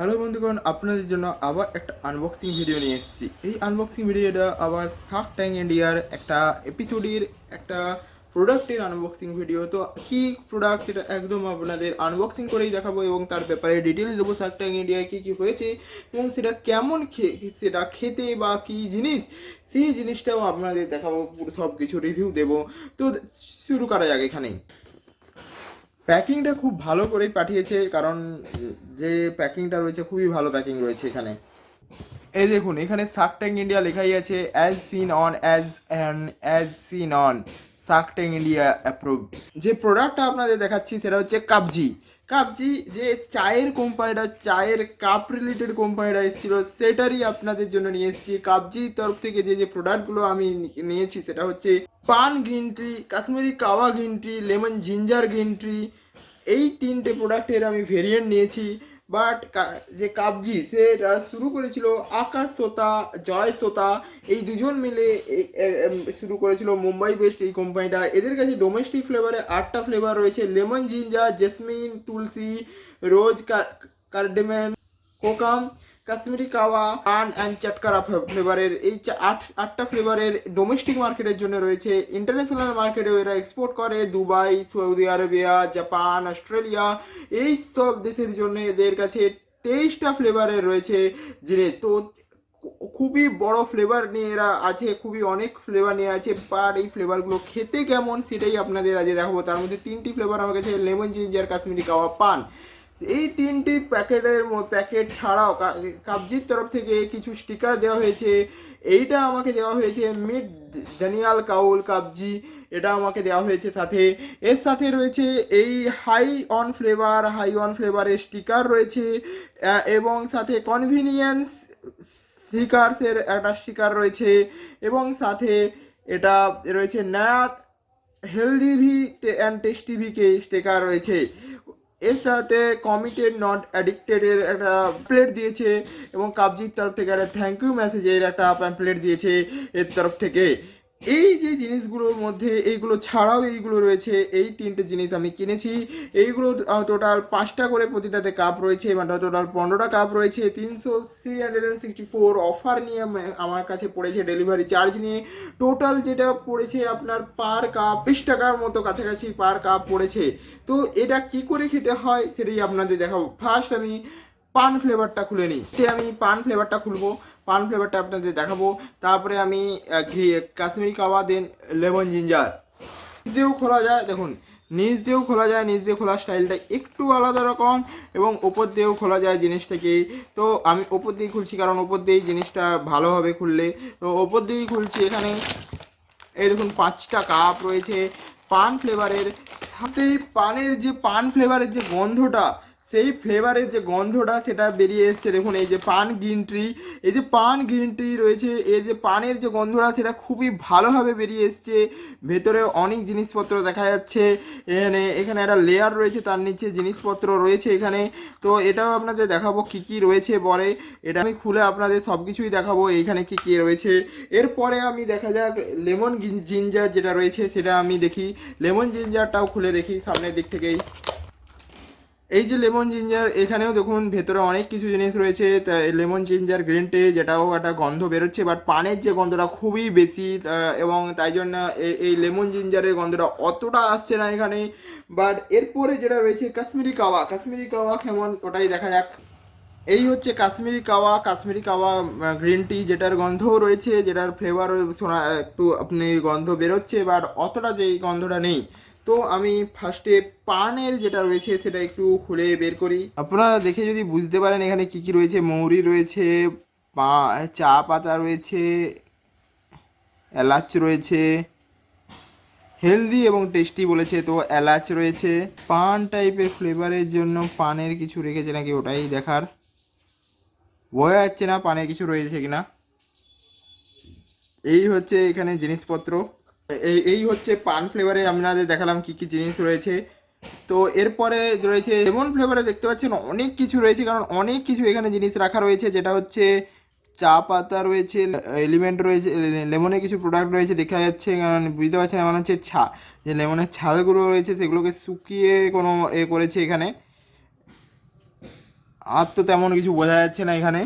Hello বন্ধুগণ, আপনাদের জন্য আবার একটা আনবক্সিং ভিডিও নিয়ে এসেছি। এই আনবক্সিং ভিডিওটা আবার সার্ক ট্যাঙ্ক ইন্ডিয়ার একটা এপিসোডের একটা প্রোডাক্টের আনবক্সিং ভিডিও তো কী প্রোডাক্ট সেটা একদম আপনাদের আনবক্সিং করেই দেখাবো এবং তার ব্যাপারে ডিটেলস দেবো সার্ক ট্যাঙ্ক ইন্ডিয়ায় কী কী হয়েছে এবং সেটা কেমন সেটা খেতে বা কী জিনিস, সেই জিনিসটাও আপনাদের দেখাবো, পুরো সব কিছু রিভিউ দেবো। তো শুরু করা যাক এখানেই। প্যাকিংটা খুব ভালো করেই পাঠিয়েছে, কারণ যে প্যাকিংটা রয়েছে খুবই ভালো প্যাকিং রয়েছে এখানে। এই দেখুন, এখানে সাকট্যাং ইন্ডিয়া লেখাই আছে as seen on as an as seen on shark tank India approve যে প্রোডাক্টটা আপনাদের দেখাচ্ছি সেটা হচ্ছে কাবজি। কাবজি যে চায়ের কোম্পানিটা চায়ের কাপ রিলেটেড কোম্পানিটা এসেছিল, সেটারই আপনাদের জন্য নিয়ে এসেছি। কাবজির তরফ থেকে যে যে প্রোডাক্টগুলো আমি নিয়েছি সেটা হচ্ছে পান green tea Kashmiri kahwa green tea lemon ginger green tea এই তিনটে প্রোডাক্টের আমি ভেরিয়েন্ট নিয়েছি। বাট যে কাবজি সেটা শুরু করেছিল আকাশ সোতা, জয় সোতা। এই দুজন মিলে শুরু করেছিল মুম্বাই বেস্ট এই কোম্পানিটা এদের কাছে ডোমেস্টিক ফ্লেভারে আটটা ফ্লেভার রয়েছে। Lemon ginger jasmine tulsi rose cardamom kokum Kashmiri kahwa, paan and চটকারা ফ্লেভারের এই আট আটটা ফ্লেভারের ডোমেস্টিক মার্কেটের জন্য রয়েছে। ইন্টারন্যাশনাল মার্কেটে এরা এক্সপোর্ট করে। Dubai, Saudi Arabia, Japan, Australia. এই সব দেশের জন্য এদের কাছে তেইশটা ফ্লেভারের রয়েছে জিনিস। তো খুবই বড় ফ্লেভার নিয়ে এরা আছে, খুবই অনেক ফ্লেভার নিয়ে আছে। বাট এই ফ্লেভারগুলো খেতে কেমন সেটাই আপনাদের আজকে দেখাবো। তার মধ্যে তিনটি ফ্লেভার আমার কাছে লেমন জিঞ্জার কাশ্মীরি কাওয়া, পান। এই তিনটি প্যাকেটের প্যাকেট ছাড়াও কাবজির তরফ থেকে কিছু স্টিকার দেওয়া হয়েছে। এইটা আমাকে দেওয়া হয়েছে মিড দানিয়াল কাউল কাবজি। এটা আমাকে দেওয়া হয়েছে সাথে। এর সাথে রয়েছে এই high on flavour, high on ফ্লেভারের স্টিকার রয়েছে এবং সাথে কনভিনিয়েন্স স্টিকার্সের একটা স্টিকার রয়েছে, এবং সাথে এটা রয়েছে নয়া হেলদি ভি অ্যান্ড টেস্টি ভিকে স্টিকার রয়েছে। এর সাথে কমিটেড নট অ্যাডিক্টেডের একটা প্লেট দিয়েছে এবং কাবজির তরফ থেকে একটা থ্যাংক ইউ মেসেজের একটা প্যাম্পলেট দিয়েছে এর তরফ থেকে। এই যে জিনিসগুলোর মধ্যে এইগুলো ছাড়াও এইগুলো রয়েছে, এই তিনটে জিনিস আমি কিনেছি। এইগুলো টোটাল পাঁচটা করে প্রতিটাতে কাপ রয়েছে মানে টোটাল পনেরোটা কাপ রয়েছে। তিনশো three hundred and sixty four offer নিয়ে আমার কাছে পড়েছে ডেলিভারি চার্জ নিয়ে। টোটাল যেটা পড়েছে আপনার পার কাপ বিশ টাকার মতো কাছাকাছি পার কাপ পড়েছে। তো এটা কি করে খেতে হয়, সেটাই আপনাদের দেখাবো। ফার্স্ট আমি পান ফ্লেভারটা খুলে নিই। আমি পান ফ্লেভারটা খুলবো, পান ফ্লেভারটা আপনাদের দেখাবো। তারপরে আমি ঘি- Kashmiri kahwa then lemon ginger. নিচ দিয়েও খোলা যায়, দেখুন, নিচ দিয়েও খোলা যায়, নিচ দিয়ে খোলার স্টাইলটা একটু আলাদা রকম এবং ওপর দিয়েও খোলা যায় জিনিসটাকে। তো আমি ওপর দিয়ে খুলছি, কারণ ওপর দিয়েই জিনিসটা ভালোভাবে খুললে। তো ওপর দিয়েই খুলছি এখানে। এই দেখুন, পাঁচটা কাপ রয়েছে। পান ফ্লেভারের সাথে পানের যে, পান ফ্লেভারের যে গন্ধটা সেই ফ্লেভারের যে গন্ধটা সেটা বেরিয়ে এসছে। দেখুন, এই যে পান গ্রিন টি এই যে পান গ্রিন টি রয়েছে এই যে পানের যে গন্ধটা সেটা খুবই ভালোভাবে বেরিয়ে এসছে। ভেতরে অনেক জিনিসপত্র দেখা যাচ্ছে। এখানে এখানে একটা লেয়ার রয়েছে, তার নিচে জিনিসপত্র রয়েছে এখানে। তো এটাও আপনাদের দেখাবো কি কি রয়েছে পরে। এটা আমি খুলে আপনাদের সব কিছুই দেখাবো এইখানে কি কি রয়েছে। এরপরে আমি দেখা যাক লেমন জিঞ্জার যেটা রয়েছে, সেটা আমি দেখি। লেমন জিঞ্জারটাও খুলে দেখি, সামনের দিক থেকেই। এই যে লেমন জিঞ্জার, এখানেও দেখুন ভেতরে অনেক কিছু জিনিস রয়েছে। লেমন জিঞ্জার গ্রিন টি যেটাও একটা গন্ধ বেরোচ্ছে বাট পানের যে গন্ধটা খুবই বেশি এবং তাই জন্য এই লেমন জিঞ্জারের গন্ধটা অতটা আসছে না এখানে। বাট এরপরে যেটা রয়েছে কাশ্মীরি কাওয়া কাশ্মীরি কাওয়া কেমন ওটাই দেখা যাক। এই হচ্ছে কাশ্মীরি কাওয়া কাশ্মীরি কাওয়া গ্রিন টি যেটার গন্ধও রয়েছে, যেটার ফ্লেভার শোনা, একটু আপনি গন্ধ বেরোচ্ছে বাট অতটা যে গন্ধটা নেই। তো আমি ফার্স্টে পানের যেটা রয়েছে সেটা একটু খুলে বের করি। আপনারা দেখে যদি বুঝতে পারেন এখানে কি কি রয়েছে, মৌরি রয়েছে চা পাতা রয়েছে, এলাচ রয়েছে হেলদি এবং টেস্টি বলেছে, তো এলাচ রয়েছে। পান টাইপের ফ্লেভারের জন্য পানের কিছু রেখেছে নাকি ওটাই দেখার। বোঝা যাচ্ছে না পানের কিছু রয়েছে কিনা। এই হচ্ছে এখানে জিনিসপত্র। এই এই হচ্ছে পান ফ্লেভারে আপনাদের দেখালাম কি কি জিনিস রয়েছে। তো এরপরে রয়েছে লেমন ফ্লেভারে দেখতে পাচ্ছেন অনেক কিছু রয়েছে, কারণ অনেক কিছু এখানে জিনিস রাখা রয়েছে, যেটা হচ্ছে চা পাতা রয়েছে, এলিমেন্ট রয়েছে লেমনের কিছু প্রোডাক্ট রয়েছে, দেখা যাচ্ছে, কারণ বুঝতে পারছেন মনে হচ্ছে ছা, যে লেমনের ছালগুলো রয়েছে, সেগুলোকে শুকিয়ে কোনো এ করেছে এখানে। আর তো তেমন কিছু বোঝা যাচ্ছে না এখানে।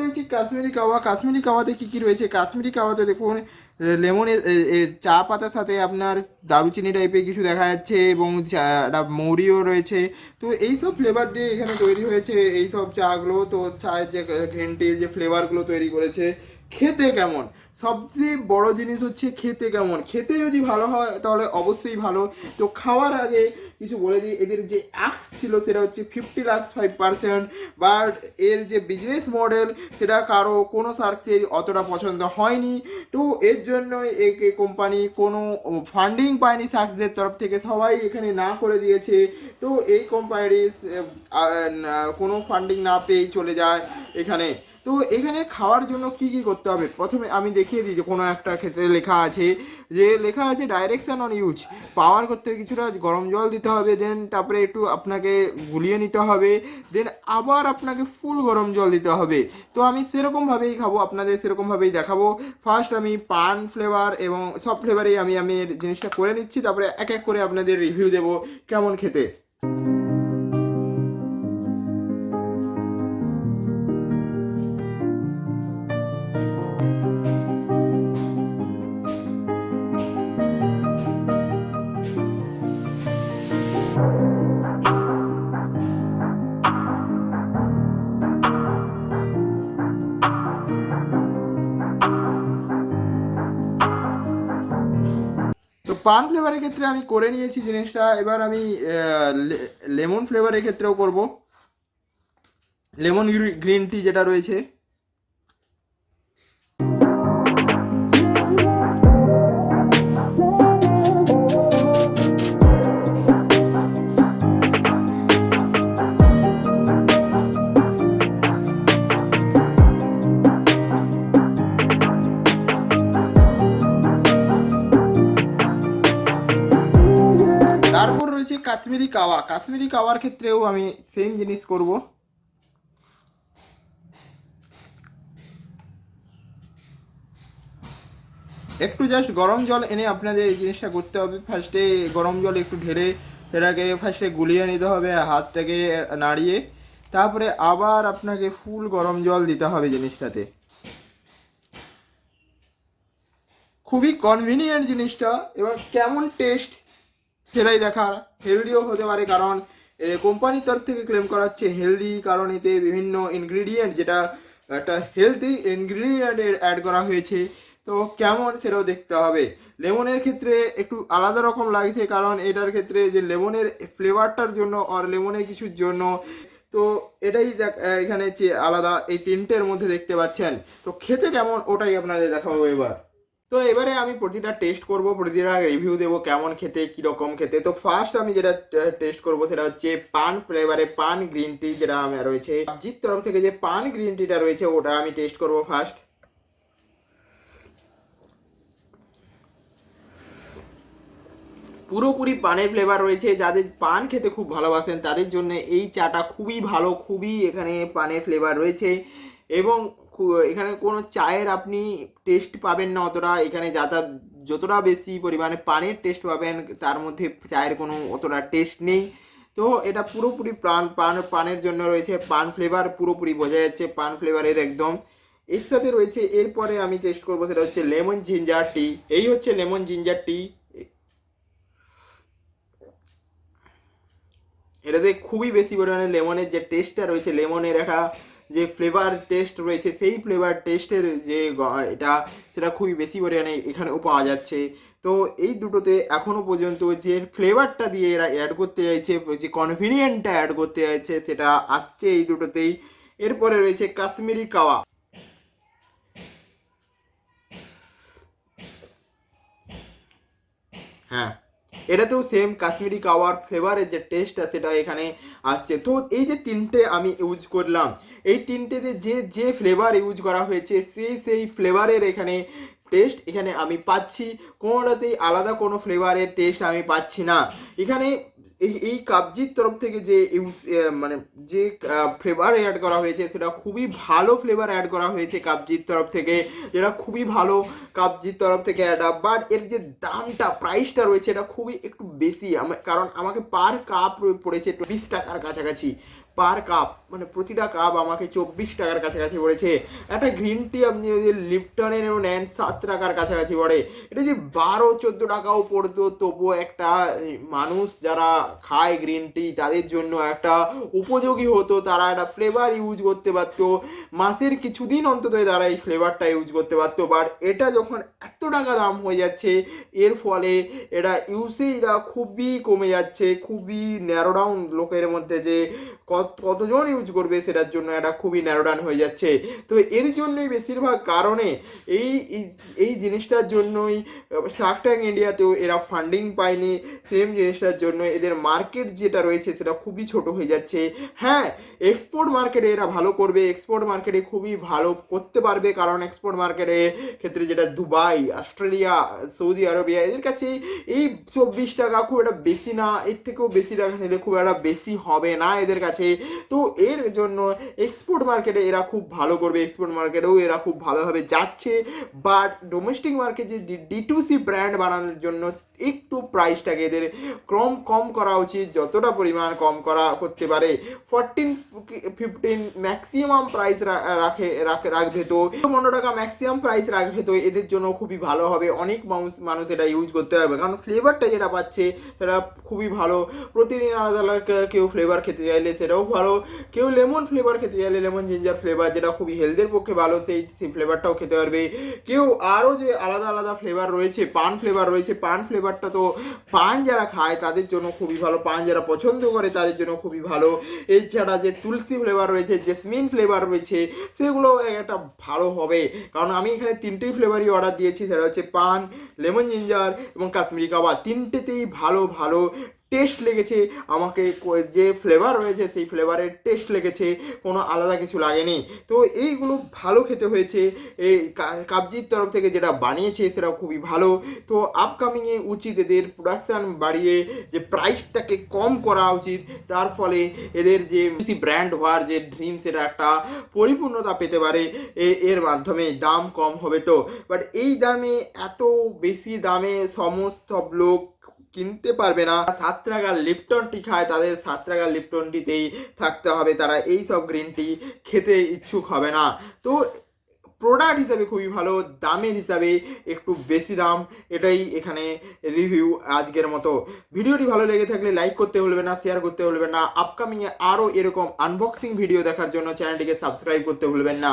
রয়েছে কাশ্মীরি কাওয়া, কাশ্মীরি কাওয়াতে কী কী রয়েছে? কাশ্মীরি কাওয়াতে দেখুন লেমনের চা পাতার সাথে আপনার দারুচিনি টাইপের কিছু দেখা যাচ্ছে এবং একটা মৌরিও রয়েছে। তো এই সব ফ্লেভার দিয়ে এখানে তৈরি হয়েছে এই সব চাগুলো। তো চায়ের যে গ্রিন যে ফ্লেভারগুলো তৈরি করেছে, খেতে কেমন? সবচেয়ে বড় জিনিস হচ্ছে খেতে কেমন? খেতে যদি ভালো হয়, তাহলে অবশ্যই ভালো। তো খাওয়ার আগে কিছু বলে দিই, এদের যে অ্যাক্স ছিল সেটা হচ্ছে fifty lakhs five percent but এর যে বিজনেস মডেল সেটা কারও কোনো সার্চের অতটা পছন্দ হয়নি। তো এর জন্যই একে কোম্পানি কোনো ফান্ডিং পায়নি সার্চদের তরফ থেকে, সবাই এখানে না করে দিয়েছে। তো এই কোম্পানির কোনো ফান্ডিং না পেয়েই চলে যায় এখানে। তো এখানে খাওয়ার জন্য কি কি করতে হবে? প্রথমে আমি দেখিয়ে দিই যে কোনো একটা ক্ষেত্রে লেখা আছে যে লেখা আছে ডাইরেকশন অন ইউজ পাওয়ার করতে কিছুটা গরম জল দিতে হবে দেন তারপরে একটু আপনাকে গুলিয়ে নিতে হবে দেন আবার আপনাকে ফুল গরম জল দিতে হবে। তো আমি সেরকমভাবেই খাব, আপনাদের সেরকমভাবেই দেখাবো। ফার্স্ট আমি পান ফ্লেভার এবং সব ফ্লেভারেই আমি আমি জিনিসটা করে নিচ্ছি, তারপরে এক এক করে আপনাদের রিভিউ দেবো, কেমন খেতে। পান ফ্লেভারের ক্ষেত্রে আমি করে নিয়েছি জিনিসটা। এবার আমি লেমন ফ্লেভারের ক্ষেত্রেও করব। লেমন গ্রিন টি যেটা রয়েছে। কাশ্মীরি কাওয়া। কাশ্মীরি কাওয়ার ক্ষেত্রেও আমি সেম জিনিস করব। একটু জাস্ট গরম জল এনে আপনাদের এই জিনিসটা করতে হবে। ফার্স্টে গরম জল একটু ঢেলে, সেটাকে ফার্স্টে গুলিয়ে নিতে হবে হাতটাকে নাড়িয়ে। তারপরে আবার আপনাকে ফুল গরম জল দিতে হবে জিনিসটাতে। খুবই কনভিনিয়েন্ট জিনিসটা। এবং কেমন টেস্ট সেটাই দেখার হেলদিও হতে পারে কারণ কোম্পানির তরফ থেকে ক্লেম করা হচ্ছে হেলদি কারণ এতে বিভিন্ন ইনগ্রিডিয়েন্ট যেটা একটা হেলদি ইনগ্রিডিয়েন্ট অ্যাড করা হয়েছে। তো কেমন সেটাও দেখতে হবে। লেমনের ক্ষেত্রে একটু আলাদা রকম লাগছে কারণ এটার ক্ষেত্রে যে লেমনের ফ্লেভারটার জন্য আর লেমনের কিছুর জন্য, তো এটাই এখানে যে আলাদা এই তিনটের মধ্যে দেখতে পাচ্ছেন। তো খেতে কেমন ওটাই আপনাদের দেখাবো এবার। তো এবারে আমি প্রতিটা টেস্ট করব, প্রতিটা রিভিউ দেবো কেমন খেতে, কীরকম খেতে। তো ফার্স্ট আমি যেটা টেস্ট করব সেটা হচ্ছে পান ফ্লেভারে পান গ্রিন টি যেটা আমার রয়েছে। জিত তরফ থেকে যে পান গ্রিন টিটা রয়েছে, ওটা আমি টেস্ট করব ফার্স্ট পুরোপুরি পানের ফ্লেভার রয়েছে। যাদের পান খেতে খুব ভালোবাসেন, তাদের জন্য এই চাটা খুবই ভালো, খুবই এখানে পানের ফ্লেভার রয়েছে। এবং এখানে কোনো চায়ের আপনি টেস্ট পাবেন না অতটা। এখানে যাতা, যতটা বেশি পরিমাণে পানের টেস্ট পাবেন, তার মধ্যে চায়ের কোনো অতটা টেস্ট নেই। তো এটা পুরোপুরি প্রাণ, পান, পানের জন্য রয়েছে। পান ফ্লেভার পুরোপুরি বোঝা যাচ্ছে, পান ফ্লেভারের একদম। এর সাথে রয়েছে, এরপরে আমি টেস্ট করব সেটা হচ্ছে লেমন জিঞ্জার টি এই হচ্ছে লেমন জিঞ্জার টি এটাতে খুবই বেশি পরিমাণে লেমনের যে টেস্টটা রয়েছে লেমনের একটা যে ফ্লেভার টেস্ট রয়েছে, সেই ফ্লেভার টেস্টের যে এটা সেটা খুবই বেশি পরিমাণে এখানেও পাওয়া যাচ্ছে। তো এই দুটোতে এখনও পর্যন্ত যে ফ্লেভারটা দিয়ে এরা অ্যাড করতে চাইছে, যে কনভিনিয়েন্টটা অ্যাড করতে চাইছে, সেটা আসছে এই দুটোতেই। এরপরে রয়েছে কাশ্মীরি কাওয়া। হ্যাঁ। এটাতেও সেম কাশ্মীরি কাওয়ার ফ্লেভারের যে টেস্টটা সেটা এখানে আসছে। তো এই যে তিনটে আমি ইউজ করলাম, এই তিনটেতে যে যে ফ্লেভার ইউজ করা হয়েছে সেই সেই ফ্লেভারের এখানে টেস্ট এখানে আমি পাচ্ছি। কোনোটাতেই আলাদা কোনো ফ্লেভারের টেস্ট আমি পাচ্ছি না। এখানে এই এই কাবজির তরফ থেকে যে ইউজ মানে যে ফ্লেভার অ্যাড করা হয়েছে, সেটা খুবই ভালো ফ্লেভার অ্যাড করা হয়েছে কাবজির তরফ থেকে। যেটা খুবই ভালো কাবজির তরফ থেকে অ্যাড বাট এর যে দামটা প্রাইসটা রয়েছে, এটা খুবই একটু বেশি। কারণ আমাকে পার কাপ পড়েছে বিশ টাকার কাছাকাছি। পার কাপ মানে প্রতিটা কাপ আমাকে চব্বিশ টাকার কাছাকাছি পড়েছে। একটা গ্রিন টি আপনি যদি লিপটনের নেন সাত টাকার কাছাকাছি পড়ে। এটা যে বারো, চোদ্দ টাকাও পড়তো, তবুও একটা মানুষ যারা খায় গ্রিন টি, তাদের জন্য একটা উপযোগী হতো। তারা একটা ফ্লেভার ইউজ করতে পারতো। মাসের কিছুদিন অন্তত তারা এই ফ্লেভারটা ইউজ করতে পারতো। বাট এটা যখন এত টাকা দাম হয়ে যাচ্ছে, এর ফলে এটা ইউসেজটা খুবই কমে যাচ্ছে। খুবই ন্যারো ডাউন লোকের মধ্যে যে কতজন ইউজ করবে সেটার জন্য এটা খুবই ন্যারো ডাউন হয়ে যাচ্ছে। তো এর জন্যই বেশিরভাগ কারণে এই এই- এই জিনিসটার জন্যই শার্ক ট্যাঙ্ক ইন্ডিয়াতেও এরা ফান্ডিং পায়নি। সেম জিনিসটার জন্য এদের মার্কেট যেটা রয়েছে সেটা খুবই ছোট হয়ে যাচ্ছে। হ্যাঁ এক্সপোর্ট মার্কেটে এরা ভালো করবে। এক্সপোর্ট মার্কেটে খুবই ভালো করতে পারবে। কারণ এক্সপোর্ট মার্কেটে ক্ষেত্রে যেটা দুবাই, অস্ট্রেলিয়া, সৌদি আরবিয়া, এদের কাছে এই চব্বিশ টাকা খুব একটা বেশি না। এর থেকেও বেশি টাকা নিলে খুব একটা বেশি হবে না এদের কাছে। তো এর জন্য এক্সপোর্ট মার্কেটে এরা খুব ভালো করবে এক্সপোর্ট মার্কেটেও এরা খুব ভালোভাবে যাচ্ছে। বাট ডোমেস্টিক মার্কেটে ডি টু সি ব্র্যান্ড বানানোর জন্য একটু প্রাইসটাকে এদের কম কম করা উচিত, যতটা পরিমাণ কম করা করতে পারে। ফরটিন ফিফটিন ম্যাক্সিমাম প্রাইস রাখে রাখে, রাখবে তো। পনেরো টাকা ম্যাক্সিমাম প্রাইস রাখবে তো, এদের জন্য খুবই ভালো হবে। অনেক মানুষ মানুষ এটা ইউজ করতে পারবে। কারণ ফ্লেভারটা যেটা পাচ্ছে, সেটা খুবই ভালো। প্রতিদিন আলাদা আলাদা কেউ ফ্লেভার খেতে চাইলে সেটাও ভালো। কেউ লেমন ফ্লেভার খেতে চাইলে লেমন জিঞ্জার ফ্লেভার যেটা খুবই হেলথের পক্ষে ভালো, সেই সেই ফ্লেভারটাও খেতে পারবে। কেউ আরও যে আলাদা আলাদা ফ্লেভার রয়েছে, পান ফ্লেভার রয়েছে, পান ফ্লেভারটা তো পান যারা খায়, তাদের জন্য খুবই ভালো। পান যারা পছন্দ করে, তাদের জন্য খুবই ভালো। এছাড়া যে তুলসী ফ্লেভার রয়েছে জেসমিন ফ্লেভার রয়েছে, সেগুলো একটা ভালো হবে। কারণ আমি এখানে তিনটেই ফ্লেভারই অর্ডার দিয়েছি, সেটা হচ্ছে পান লেমন জিঞ্জার এবং কাশ্মীরি কাবাব। তিনটেতেই ভালো ভালো টেস্ট লেগেছে, আমাকে যে ফ্লেভার রয়েছে সেই ফ্লেভারের টেস্ট লেগেছে, কোনো আলাদা কিছু লাগেনি। তো এইগুলো ভালো খেতে হয়েছে। এই কাবজির তরফ থেকে যেটা বানিয়েছে সেটা খুবই ভালো। তো আপকামিংয়ে উচিত এদের প্রোডাকশান বাড়িয়ে যে প্রাইসটাকে কম করা উচিত। তার ফলে এদের যে বেশি ব্র্যান্ড হওয়ার যে ড্রিম সেটা একটা পরিপূর্ণতা পেতে পারে এর মাধ্যমে। দাম কম হবে তো। বাট এই দামে, এত বেশি দামে সমস্ত লোক কিনতে পারবে না। সাত টাকার লিপটন টি খায়, তাদের সাত টাকার লিপটন টিতেই থাকতে হবে। তারা এই সব গ্রিন টি খেতে ইচ্ছুক হবে না। তো প্রোডাক্ট হিসাবে খুবই ভালো, দামের হিসাবে একটু বেশি দাম। এটাই এখানে রিভিউ আজকের মতো। ভিডিওটি ভালো লেগে থাকলে লাইক করতে ভুলবে না শেয়ার করতে ভুলবেন না। আপকামিংয়ে আরও এরকম আনবক্সিং ভিডিও দেখার জন্য চ্যানেলটিকে সাবস্ক্রাইব করতে ভুলবেন না।